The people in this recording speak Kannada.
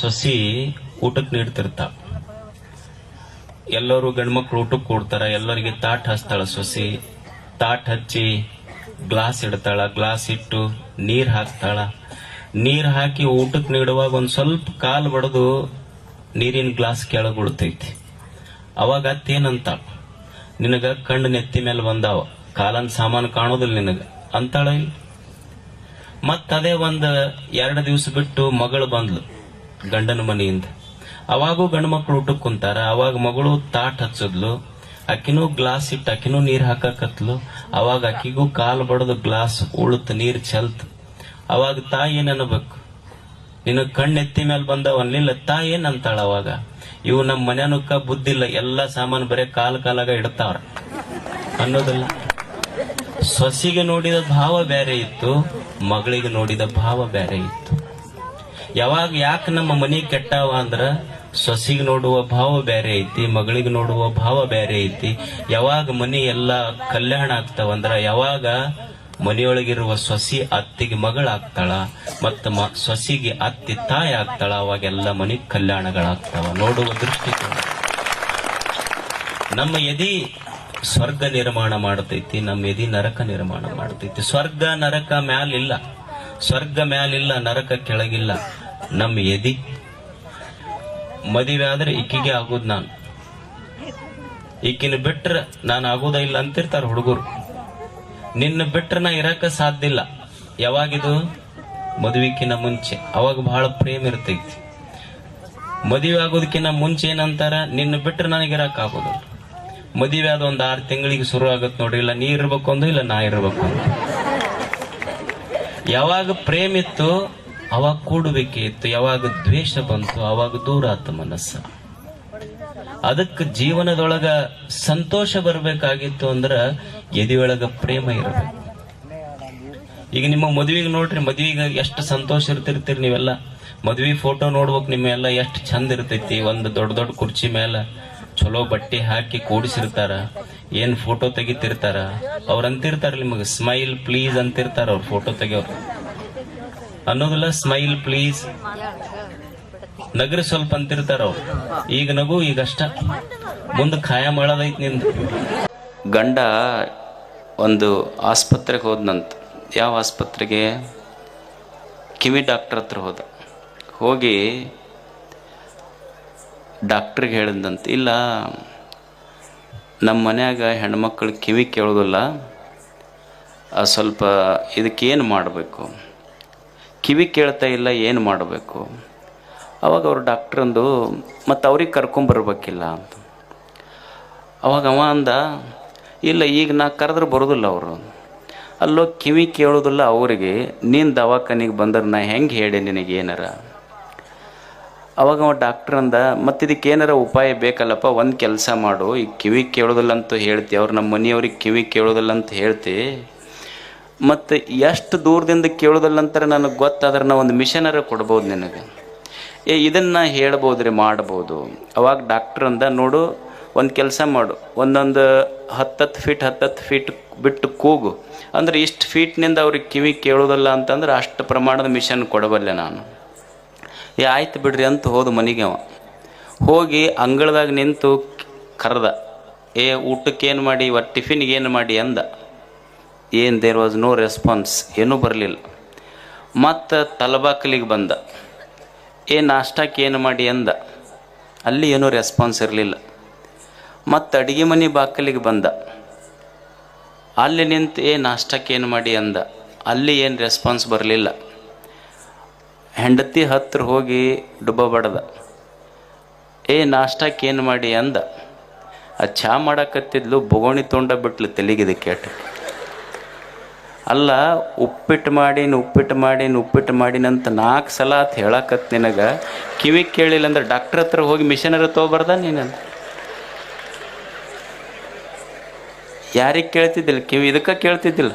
ಸೊಸಿ ಊಟಕ್ಕೆ ನೀಡ್ತಿರ್ತಾಳ ಎಲ್ಲರೂ ಗಂಡ್ಮಕ್ಳು ಊಟಕ್ಕೆ ಕೊಡ್ತಾರ, ಎಲ್ಲರಿಗೆ ತಾಟ್ ಹಚ್ತಾಳ ಸೊಸಿ. ತಾಟ್ ಹಚ್ಚಿ ಗ್ಲಾಸ್ ಇಡ್ತಾಳ, ಗ್ಲಾಸ್ ಇಟ್ಟು ನೀರ್ ಹಾಕ್ತಾಳ. ನೀರ್ ಹಾಕಿ ಊಟಕ್ಕೆ ನೀಡುವಾಗ ಒಂದ್ ಸ್ವಲ್ಪ ಕಾಲ್ ಬಡದು ನೀರಿನ ಗ್ಲಾಸ್ ಕೆಳಗ್ ಅವಾಗ ಅತ್ತೇನಂತ ನಿನಗ ಕಣ್ಣು ನೆತ್ತಿ ಮೇಲೆ ಬಂದಾವ, ಕಾಲನ್ ಸಾಮಾನು ಕಾಣೋದಿಲ್ಲ ನಿನಗ ಅಂತಾಳ ಮತ್ತದೇ ಒಂದ್ ಎರಡು ದಿವಸ ಬಿಟ್ಟು ಮಗಳು ಬಂದ್ಲು. ಗಂಡನ ಮನೆಯಿಂದ. ಅವಾಗೂ ಗಂಡು ಮಕ್ಕಳು ಊಟಕ್ಕೆ ಕುಂತಾರ. ಅವಾಗ ಮಗಳು ತಾಟ್ ಹಚ್ಚದ್ಲು. ಅಕ್ಕಿನೂ ಗ್ಲಾಸ್ ಇಟ್ಟು ಅಕ್ಕಿನೂ ನೀರ್ ಹಾಕಕತ್ಲು. ಅವಾಗ ಅಕ್ಕಿಗೂ ಕಾಲು ಬಡದು ಗ್ಲಾಸ್ ಉಳುತ್ ನೀರ್ ಚೆಲ್ತ್. ಅವಾಗ ತಾಯಿ ಏನ್ ಅನ್ಬೇಕು? ನಿನ್ನ ಕಣ್ಣೆತ್ತಿ ಮೇಲೆ ಬಂದ ಅನ್ಲಿಲ್ಲ ತಾಯಿ ಏನ್ ಅಂತಾಳ ಅವಾಗ? ಇವು ನಮ್ಮ ಮನೆಯನಕ್ಕ ಬುದ್ಧಿಲ್ಲ ಎಲ್ಲಾ ಸಾಮಾನು ಬರೀ ಕಾಲ್ ಕಾಲಾಗ ಇಡ್ತಾವ್ರ. ಅನ್ನೋದಿಲ್ಲ. ಸೊಸಿಗೆ ನೋಡಿದ ಭಾವ ಬೇರೆ ಇತ್ತು, ಮಗಳಿಗೆ ನೋಡಿದ ಭಾವ ಬೇರೆ ಇತ್ತು. ಯಾವಾಗ ಯಾಕೆ ನಮ್ಮ ಮನಿ ಕೆಟ್ಟಾವ ಅಂದ್ರ ಸೊಸಿಗೆ ನೋಡುವ ಭಾವ ಬೇರೆ ಐತಿ, ಮಗಳಿಗೆ ನೋಡುವ ಭಾವ ಬೇರೆ ಐತಿ. ಯಾವಾಗ ಮನಿ ಎಲ್ಲ ಕಲ್ಯಾಣ ಆಗ್ತಾವಂದ್ರ ಯಾವಾಗ ಮನೆಯೊಳಗಿರುವ ಸೊಸಿ ಅತ್ತಿಗೆ ಮಗಳಾಗ್ತಾಳ ಮತ್ತ ಸೊಸಿಗೆ ಅತ್ತಿ ತಾಯಿ ಆಗ್ತಾಳ, ಅವಾಗೆಲ್ಲ ಮನಿ ಕಲ್ಯಾಣಗಳಾಗ್ತಾವ. ನೋಡುವ ದೃಷ್ಟಿಕೋನ. ನಮ್ಮ ಎದಿ ಸ್ವರ್ಗ ನಿರ್ಮಾಣ ಮಾಡತೈತಿ, ನಮ್ಮ ಎದಿ ನರಕ ನಿರ್ಮಾಣ ಮಾಡತೈತಿ. ಸ್ವರ್ಗ ನರಕ ಮ್ಯಾಲಿಲ್ಲ. ಸ್ವರ್ಗ ಮ್ಯಾಲಿಲ್ಲ, ನರಕ ಕೆಳಗಿಲ್ಲ. ನಮ್ಮ ಎದಿ. ಮದುವೆ ಆದ್ರೆ ಇಕ್ಕಿಗೆ ಆಗೋದ್ ನಾನು. ಇಕ್ಕಿನ ಬಿಟ್ರ ನಾನು ಆಗೋದ ಇಲ್ಲ ಅಂತಿರ್ತಾರ ಹುಡುಗರು. ನಿನ್ನ ಬಿಟ್ರ ನಾ ಇರಕ ಸಾಧ್ಯ ಇಲ್ಲ. ಯಾವಾಗಿದು? ಮದುವಿಕಿನ ಮುಂಚೆ. ಅವಾಗ ಬಹಳ ಪ್ರೇಮ ಇರ್ತೈತಿ. ಮದುವೆ ಆಗೋದಕ್ಕಿಂತ ಮುಂಚೆ ಏನಂತಾರ? ನಿನ್ನ ಬಿಟ್ರೆ ನನಗೆ ಇರಕ್ ಆಗೋದಿಲ್ಲ ಮದುವೆ ಆದ ಒಂದು ಆರು ತಿಂಗಳಿಗೆ ಶುರು ಆಗತ್ ನೋಡ್ರಿ. ಇಲ್ಲ ನೀ ಇರ್ಬೇಕು ಅಂದು ಇಲ್ಲ ನಾ ಇರ್ಬೇಕು ಅಂದು ಯಾವಾಗ ಪ್ರೇಮಿತ್ತು ಅವಾಗ ಕೂಡುವಿಕೆ ಇತ್ತು, ಯಾವಾಗ ದ್ವೇಷ ಬಂತು ಅವಾಗ ದೂರ ಆತ ಮನಸ್ಸ. ಅದಕ್ಕೆ ಜೀವನದೊಳಗ ಸಂತೋಷ ಬರಬೇಕಾಗಿತ್ತು ಅಂದ್ರ ಎದಿಯೊಳಗ ಪ್ರೇಮ ಇರಬೇಕು. ಈಗ ನಿಮ್ಮ ಮದುವೆಗೆ ನೋಡ್ರಿ, ಮದುವೆಗೆ ಎಷ್ಟು ಸಂತೋಷ ಇರ್ತಿರ್ತೀರಿ ನೀವೆಲ್ಲ? ಮದ್ವಿ ಫೋಟೋ ನೋಡ್ಬೇಕು ನಿಮ್ಮೆಲ್ಲ ಎಷ್ಟು ಚಂದ ಇರ್ತೈತಿ, ಒಂದು ದೊಡ್ಡ ದೊಡ್ಡ ಕುರ್ಚಿ ಮೇಲೆ ಚಲೋ ಬಟ್ಟೆ ಹಾಕಿ ಕೂಡಿಸಿರ್ತಾರ. ಏನ್ ಫೋಟೋ ತೆಗಿತಿರ್ತಾರ? ಅವ್ರ ಅಂತಿರ್ತಾರ ನಿಮಗೆ ಸ್ಮೈಲ್ ಪ್ಲೀಸ್ ಅಂತಿರ್ತಾರ ಅವ್ರ ಫೋಟೋ ತೆಗಿಯೋರು. ಅನ್ನೋದಿಲ್ಲ ಸ್ಮೈಲ್ ಪ್ಲೀಸ್ ನಗರ ಸ್ವಲ್ಪ ಅಂತಿರ್ತಾರ ಅವ್ರು. ಈಗ ನಗು, ಈಗ ಅಷ್ಟ. ಮುಂದೆ ಖಾಯ ಮಾಡೋದೈತಿ ನಿಂದು. ಗಂಡ ಒಂದು ಆಸ್ಪತ್ರೆಗೆ ಹೋದ್ನಂತ. ಯಾವ ಆಸ್ಪತ್ರೆಗೆ? ಕಿವಿ ಡಾಕ್ಟರ್ ಹತ್ರ ಹೋದ. ಹೋಗಿ ಡಾಕ್ಟ್ರಿಗೆ ಹೇಳಿದಂತ ಇಲ್ಲ ನಮ್ಮ ಮನ್ಯಾಗ ಹೆಣ್ಮಕ್ಳು ಕಿವಿ ಕೇಳೋದಿಲ್ಲ ಸ್ವಲ್ಪ ಇದಕ್ಕೇನು ಮಾಡಬೇಕು? ಕಿವಿ ಕೇಳ್ತಾ ಇಲ್ಲ, ಏನು ಮಾಡಬೇಕು? ಅವಾಗ ಅವ್ರು ಡಾಕ್ಟ್ರಂದು, ಮತ್ತು ಅವ್ರಿಗೆ ಕರ್ಕೊಂಬರ್ಬೇಕಿಲ್ಲ ಅಂತ. ಅವಾಗ ಅವ ಅಂದ, ಇಲ್ಲ, ಈಗ ನಾ ಕರೆದ್ರೆ ಬರೋದಿಲ್ಲ ಅವರು. ಅಲ್ಲೋ ಕಿವಿ ಕೇಳೋದಿಲ್ಲ ಅವರಿಗೆ, ನೀನು ದವಾಖಾನಿಗೆ ಬಂದ್ರೆ ನಾ ಹೆಂಗೆ ಹೇಳಿ ನಿನಗೆ ಏನಾರ? ಅವಾಗ ಅವ ಡಾಕ್ಟ್ರ್ ಅಂದ, ಮತ್ತು ಇದಕ್ಕೆ ಏನಾರ ಉಪಾಯ ಬೇಕಲ್ಲಪ್ಪ, ಒಂದು ಕೆಲಸ ಮಾಡು. ಈ ಕಿವಿ ಕೇಳೋದಿಲ್ಲ ಅಂತ ಹೇಳ್ತಿ. ಅವ್ರು ನಮ್ಮ ಮನೆಯವ್ರಿಗೆ ಕಿವಿ ಕೇಳೋದಿಲ್ಲ ಅಂತ ಹೇಳ್ತಿ. ಮತ್ತು ಎಷ್ಟು ದೂರದಿಂದ ಕೇಳೋದಿಲ್ಲ ಅಂತಾರೆ ನನಗೆ ಗೊತ್ತಾದ್ರೆ ನಾ ಒಂದು ಮಿಷನರ ಕೊಡ್ಬೋದು ನಿನಗೆ. ಏ, ಇದನ್ನು ಹೇಳ್ಬೋದ್ರಿ, ಮಾಡ್ಬೋದು. ಅವಾಗ ಡಾಕ್ಟ್ರ್ ಅಂದ, ನೋಡು, ಒಂದು ಕೆಲಸ ಮಾಡು. ಒಂದೊಂದು ಹತ್ತತ್ತು ಫೀಟ್ ಹತ್ತತ್ತು ಫೀಟ್ ಬಿಟ್ಟು ಕೂಗು. ಅಂದ್ರೆ ಇಷ್ಟು ಫೀಟ್ನಿಂದ ಅವ್ರಿಗೆ ಕಿವಿ ಕೇಳೋದಲ್ಲ ಅಂತಂದ್ರೆ ಅಷ್ಟು ಪ್ರಮಾಣದ ಮಿಷನ್ ಕೊಡಬಲ್ಲೆ ನಾನು. ಏ, ಆಯ್ತು ಬಿಡ್ರಿ ಅಂತ ಹೋದ ಮನೆಗೆ ಅವ. ಹೋಗಿ ಅಂಗಳದಾಗ ನಿಂತು ಕರೆದ. ಏ, ಊಟಕ್ಕೆ ಏನು ಮಾಡಿ ಇವತ್ತು ಟಿಫಿನ್ಗೆ ಏನು ಮಾಡಿ ಅಂದ. ಏನು ದೇರ್ ವಾಸ್ ನೋ ರೆಸ್ಪಾನ್ಸ್ ಏನೂ ಬರಲಿಲ್ಲ. ಮತ್ತು ತಲಬಾಕಲಿಗೆ ಬಂದ. ಏ, ನಾಷ್ಟಕ್ಕೆ ಏನು ಮಾಡಿ ಅಂದ. ಅಲ್ಲಿ ಏನೂ ರೆಸ್ಪಾನ್ಸ್ ಇರಲಿಲ್ಲ. ಮತ್ತು ಅಡಿಗೆ ಮನೆ ಬಾಕಲಿಗೆ ಬಂದ. ಅಲ್ಲಿ ನಿಂತು ಏ, ನಾಷ್ಟಕ್ಕೆ ಏನು ಮಾಡಿ ಅಂದ. ಅಲ್ಲಿ ಏನು ರೆಸ್ಪಾನ್ಸ್ ಬರಲಿಲ್ಲ. ಹೆಂಡತಿ ಹತ್ರ ಹೋಗಿ ಡುಬ್ಬ ಬಡ್ದ ಏ ನಾಷ್ಟಕ್ಕೆ ಮಾಡಿ ಅಂದ. ಆ ಚಾ ಮಾಡಕತ್ತಿದ್ಲು, ಬೊಗೋಣಿ ತೊಂಡ ಬಿಟ್ಲು ತೆಲಿಗಿದೆ ಕೇಟ. ಅಲ್ಲ ಉಪ್ಪಿಟ್ಟು ಮಾಡೀನಿ ಉಪ್ಪಿಟ್ಟು ಮಾಡೀನಿ ಉಪ್ಪಿಟ್ಟು ಮಾಡಿನಂತ ನಾಲ್ಕು ಸಲ ಅಂತ ಹೇಳಕತ್ ನಿನಗೆ. ಕಿವಿ ಕೇಳಿಲ್ಲ ಅಂದ್ರೆ ಡಾಕ್ಟ್ರ್ ಹತ್ರ ಹೋಗಿ ಮಿಷನರ ತೊಗೊಬಾರ್ದ ನೀನು ಯಾರಿಗೆ ಕೇಳ್ತಿದ್ದಿಲ್ಲ? ಕಿವಿ ಇದಕ್ಕೆ ಕೇಳ್ತಿದ್ದಿಲ್ಲ?